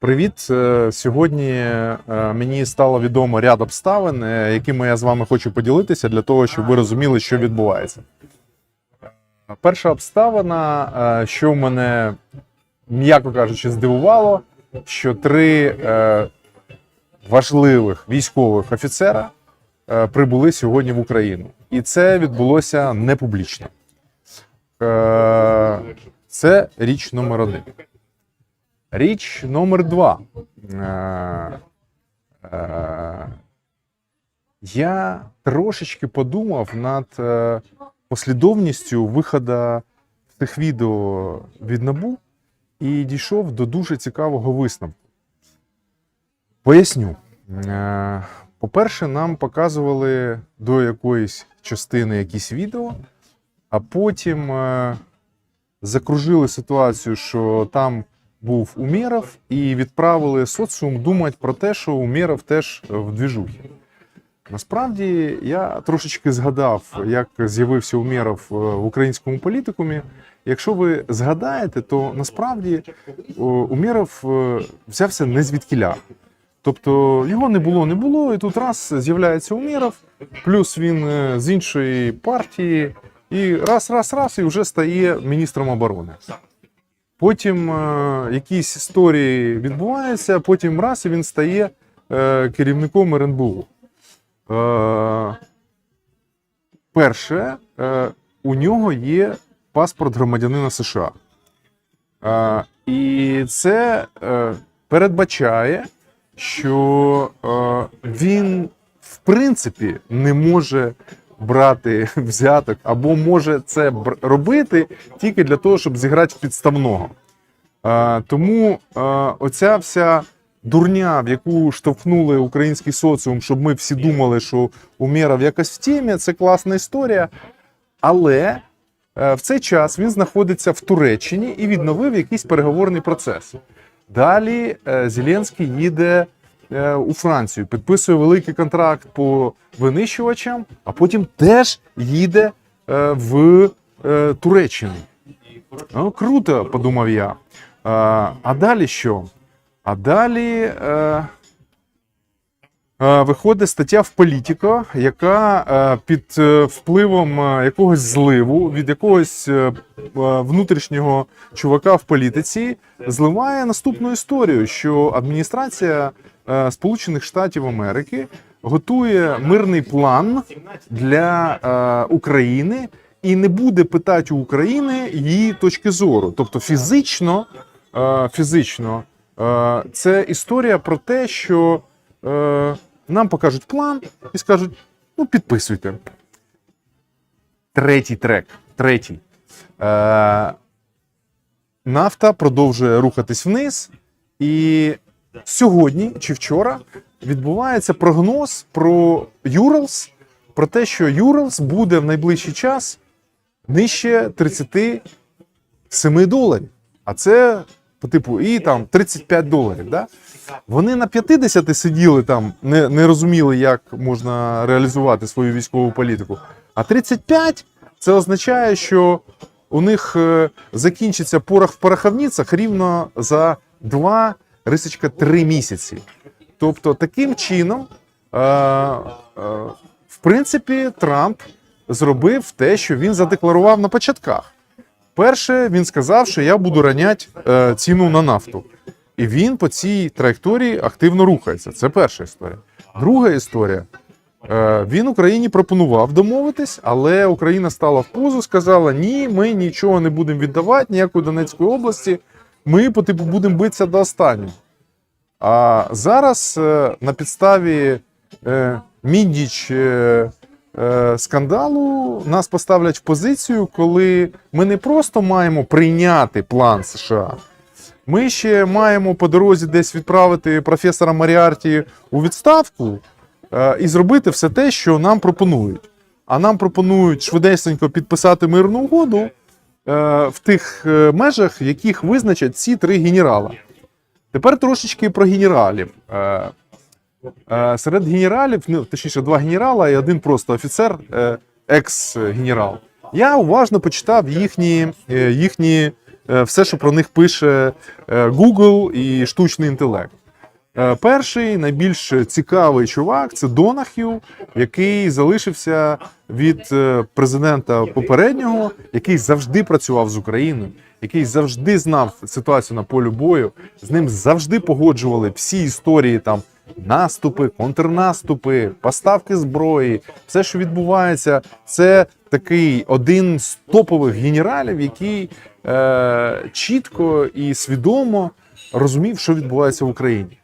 Привіт. Е, Сьогодні е, мені стало відомо ряд обставин, е, якими я з вами хочу поділитися для того, щоб ви розуміли, що відбувається. Перша обставина, що мене, м'яко кажучи, здивувало, що три важливих військових офіцера прибули сьогодні в Україну. І це відбулося не публічно. Е, Це річ номер один. Річ номер два. Е, е, я трошечки подумав над послідовністю виходу цих відео від Набу і дійшов до дуже цікавого висновку. Поясню. По-перше, нам показували до якоїсь частини якісь відео, а потім е, закружили ситуацію, що там був Умєров, і відправили соціум думати про те, що Умєров теж в двіжухі. Насправді я трошечки згадав, як з'явився Умєров е, в українському політикумі. Якщо ви згадаєте, то насправді Умєров е, взявся не звідкіля. Тобто його не було, не було, і тут раз з'являється Умєров, плюс він е, з іншої партії, і раз, раз, раз, і вже стає міністром оборони. Потім е, якісь історії відбуваються, потім раз і він стає е, керівником РНБУ. Е, перше, е, у нього є паспорт громадянина США. Е, і це е, передбачає, що е, він, в принципі, не може брати взяток, або може це робити тільки для того, щоб зіграти в підставного. Е, тому е, оця вся дурня, в яку штовхнули український соціум, щоб ми всі думали, що Умєров якось в темі, це класна історія. Але е, в цей час він знаходиться в Туреччині і відновив якийсь переговорний процес. Далі е, Зеленський їде у Францію, підписує великий контракт по винищувачам, а потім теж їде е, в е, Туреччину. Ну, круто, подумав я. А, далі що? А далі е, е, виходить стаття в Політіко, яка е, під е, впливом е, якогось зливу від якогось е, е, внутрішнього чувака в політиці зливає наступну історію, що адміністрація е, Сполучених Штатів Америки готує мирний план для е, України і не буде питати у України її точки зору. Тобто фізично, е, фізично е, це історія про те, що е, нам покажуть план і скажуть: ну, підписуйте. Третій трек. Третій. Е, нафта продовжує рухатись вниз, і сьогодні чи вчора відбувається прогноз про Юралс, про те, що Юралс буде в найближчий час нижче 37 доларів. А це по типу і там 35 доларів. Да? Вони на 50 сиділи там, не, не розуміли, як можна реалізувати свою військову політику. А 35 це означає, що у них е, закінчиться порох в пороховницях рівно за 2 рисочка 3 місяці. Тобто, таким чином, е, е, в принципі, Трамп зробив те, що він задекларував на початках. Перше, він сказав, що я буду раняти е, ціну на нафту. І він по цій траєкторії активно рухається. Це перша історія. Друга історія. Е, він Україні пропонував домовитись, але Україна стала в позу, сказала: ні, ми нічого не будемо віддавати, ніякої Донецької області. Ми по типу будемо битися до останнього. А зараз е, на підставі е, міндіч е, скандалу нас поставлять в позицію, коли ми не просто маємо прийняти план США. Ми ще маємо по дорозі десь відправити професора Маріарті у відставку е, і зробити все те, що нам пропонують. А нам пропонують швидесенько підписати мирну угоду е, в тих е, межах, яких визначать ці три генерала. Тепер трошечки про генералів. Е, серед генералів, ну, точніше, два генерала і один просто офіцер, е, екс-генерал. Я уважно почитав їхні, е, їхні все, що про них пише Google і штучний інтелект. Перший найбільш цікавий чувак це Донахью, який залишився від президента попереднього, який завжди працював з Україною, який завжди знав ситуацію на полі бою. З ним завжди погоджували всі історії там. Наступи, контрнаступи, поставки зброї, все, що відбувається, це такий один з топових генералів, який е, чітко і свідомо розумів, що відбувається в Україні.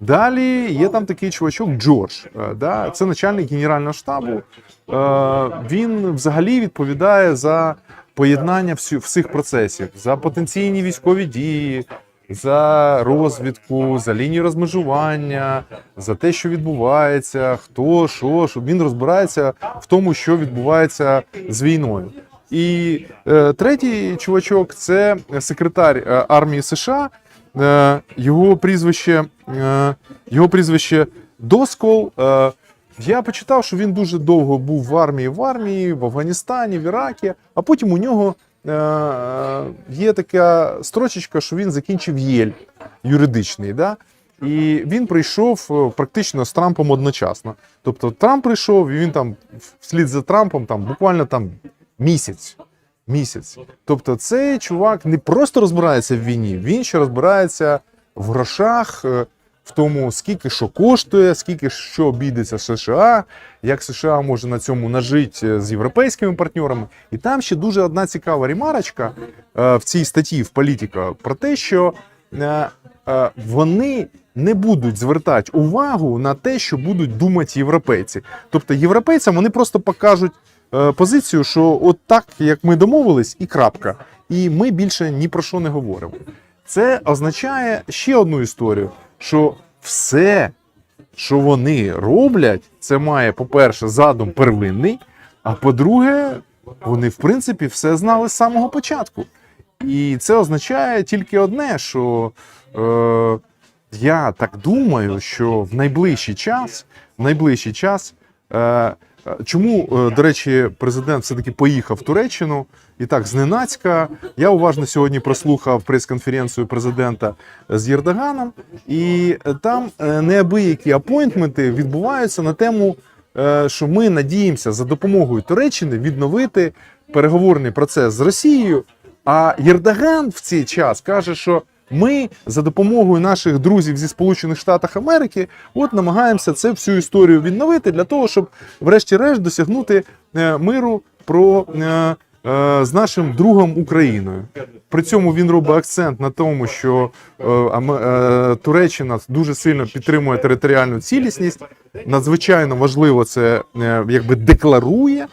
Далі є там такий чувачок Джордж. е, Да? Це начальник генерального штабу. Е, Він взагалі відповідає за поєднання всіх процесів, за потенційні військові дії, за розвідку, за лінію розмежування, за те, що відбувається, хто, що, що він розбирається в тому, що відбувається з війною. І е, третій чувачок це секретар е, армії США. Е, його прізвище, е, його прізвище Доскол. Е, я почитав, що він дуже довго був в армії в армії, в Афганістані, в Іракі, а потім у нього є така строчечка, що він закінчив Єль юридичний. Да? І він прийшов е, практично з Трампом одночасно. Тобто Трамп прийшов, і він там вслід за Трампом там буквально там місяць. Місяць. Тобто, цей чувак не просто розбирається в війні, він ще розбирається в грошах, е, в тому, скільки що коштує, скільки що обійдеться США, як США може на цьому нажити е, з європейськими партнерами. І там ще дуже одна цікава ремарочка е, в цій статті в політика про те, що е, вони не будуть звертати увагу на те, що будуть думати європейці. Тобто європейцям вони просто покажуть позицію, що от так, як ми домовились, і крапка. І ми більше ні про що не говоримо. Це означає ще одну історію: що все, що вони роблять, це має, по-перше, задум первинний, а по-друге, вони, в принципі, все знали з самого початку. І це означає тільки одне, що е, я так думаю, що в найближчий час, в найближчий час, е, чому, е, до речі, президент все-таки поїхав в Туреччину і так зненацька. Я уважно сьогодні прослухав прес-конференцію президента з Єрдоганом, і е, там е, неабиякі апойнтменти відбуваються на тему, е, що ми надіємося за допомогою Туреччини відновити переговорний процес з Росією. А Єрдоган в цей час каже, що ми за допомогою наших друзів зі Сполучених Штатів Америки от намагаємося це всю історію відновити для того, щоб, врешті-решт, досягнути е, миру про. е, е, З нашим другом Україною. При цьому він робить акцент на тому, що Туреччина дуже сильно підтримує територіальну цілісність. Надзвичайно важливо це якби декларує.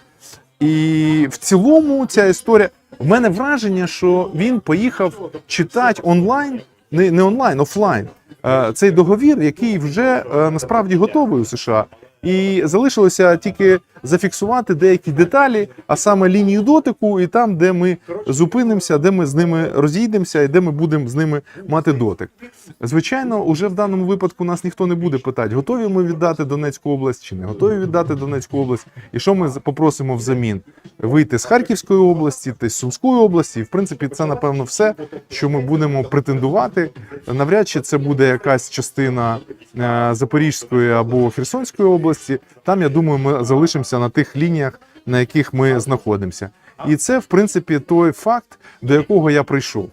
І в цілому ця історія. В мене враження, що він поїхав читати онлайн, не, не онлайн, офлайн. е, Цей договір, який вже е, насправді готовий у США. І залишилося тільки зафіксувати деякі деталі, а саме лінію дотику, і там, де ми зупинимося, де ми з ними розійдемося, і де ми будемо з ними мати дотик. Звичайно, уже в даному випадку нас ніхто не буде питати, готові ми віддати Донецьку область чи не готові віддати Донецьку область, і що ми попросимо взамін вийти з Харківської області та з Сумської області. І в принципі, це напевно все, що ми будемо претендувати. Навряд чи це буде якась частина е, Запорізької або Херсонської області. Там я думаю, ми залишимося на тих лініях, на яких ми знаходимося. І це, в принципі, той факт, до якого я прийшов.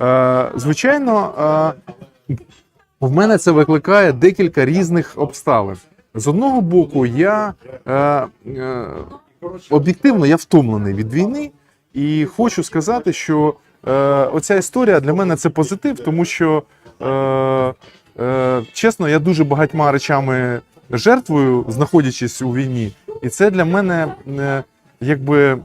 Е, Звичайно, е, в мене це викликає декілька різних обставин. З одного боку, я е, е, об'єктивно я втомлений від війни, і хочу сказати, що е, оця історія для мене це позитив, тому що е, е, чесно, я дуже багатьма речами жертвую, знаходячись у війні, і це для мене е, якби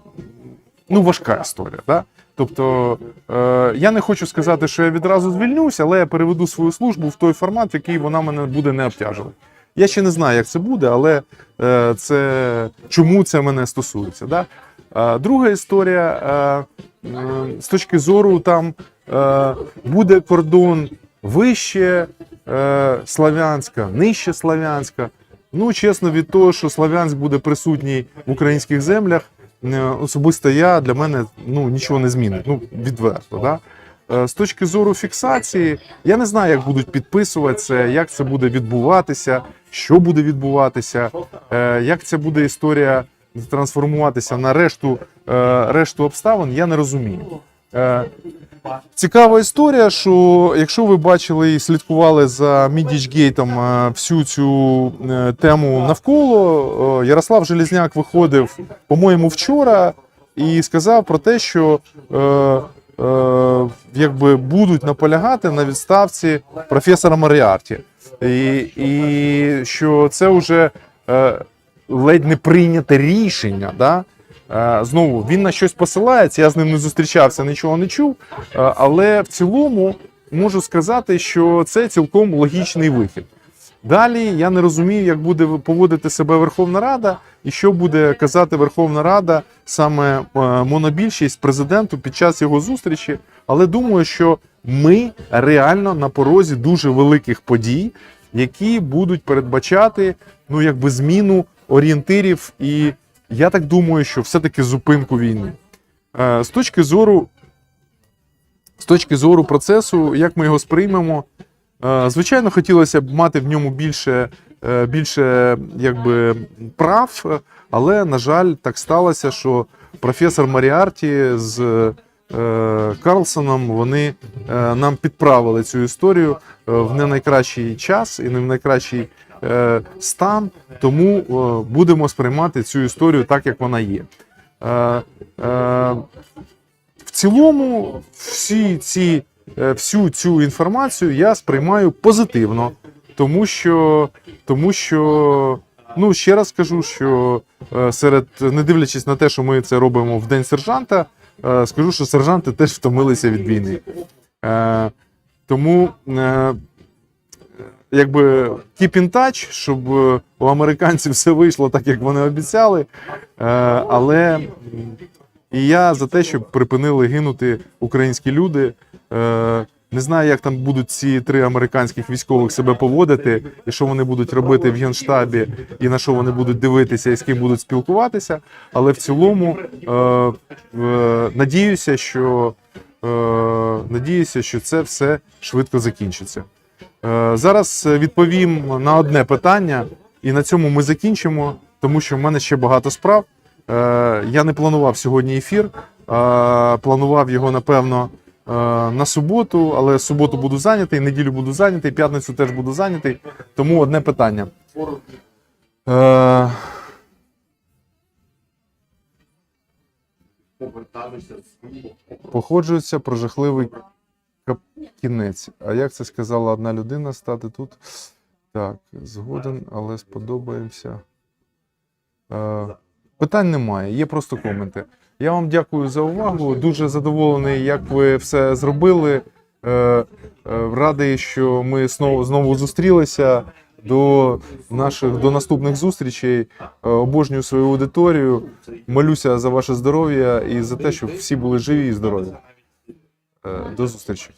ну важка історія. Да? Тобто е, я не хочу сказати, що я відразу звільнюся, але я переведу свою службу в той формат, в який вона мене буде не обтяжувати. Я ще не знаю, як це буде, але е, це чому це мене стосується. Да? Е, друга історія е, е, з точки зору там е, буде кордон вище е, Славянська, нижче Славянська. Ну, чесно, від того, що Славянськ буде присутній в українських землях, е, особисто я для мене ну, нічого не змінить. Ну, відверто. Да? Е, З точки зору фіксації, я не знаю, як будуть підписувати це, як це буде відбуватися, що буде відбуватися, е, як ця буде історія трансформуватися на решту, решту обставин, я не розумію. Цікава історія, що якщо ви бачили і слідкували за Мідічгейтом е, всю цю е, тему навколо, е, Ярослав Желізняк виходив, по-моєму, вчора і сказав про те, що е, е, якби будуть наполягати на відставці професора Маріарті. І, і що це вже е, ледь не прийняте рішення. Да? Е, Знову він на щось посилається, я з ним не зустрічався, нічого не чув. Е, Але в цілому можу сказати, що це цілком логічний вихід. Далі я не розумію, як буде поводити себе Верховна Рада і що буде казати Верховна Рада саме е, монобільшість президенту під час його зустрічі. Але думаю, що ми реально на порозі дуже великих подій, які будуть передбачати ну якби зміну орієнтирів, і я так думаю, що все-таки зупинку війни. Е, З точки зору, з точки зору процесу, як ми його сприймемо, е, звичайно, хотілося б мати в ньому більше, е, більше якби, прав, але, на жаль, так сталося, що професор Маріарті з Карлсоном вони нам підправили цю історію в не найкращий час і не в найкращий стан. Тому е, будемо сприймати цю історію так, як вона є. Е, е, в цілому, всі ці, е, всю цю інформацію я сприймаю позитивно, тому що, тому що ну, ще раз скажу, що е, серед, не дивлячись на те, що ми це робимо в День сержанта, е, скажу, що сержанти теж втомилися від війни. Е, Тому е, якби keep in touch, щоб е, у американців все вийшло так, як вони обіцяли. Е, Але і я за те, щоб припинили гинути українські люди. Е, Не знаю, як там будуть ці три американських військових себе поводити, і що вони будуть робити в генштабі, і на що вони будуть дивитися, і з ким будуть спілкуватися. Але в цілому е, е, надіюся, що е, надіюся, що це все швидко закінчиться. Е, Зараз відповім на одне питання, і на цьому ми закінчимо, тому що в мене ще багато справ. Е, Я не планував сьогодні ефір, е, планував його, напевно, е, на суботу, але суботу буду зайнятий, неділю буду зайнятий, п'ятницю теж буду зайнятий. Тому одне питання. Е, Походжується про жахливий кінець. А як це сказала одна людина стати тут? Так, згоден, але сподобаємося. Е, питань немає, є просто коменти. Я вам дякую за увагу. Дуже задоволений, як ви все зробили. Е, е, радий, що ми знову, знову зустрілися. До наших до наступних зустрічей. Обожнюю свою аудиторію. Молюся за ваше здоров'я і за те, щоб всі були живі і здорові. Е, До зустрічі.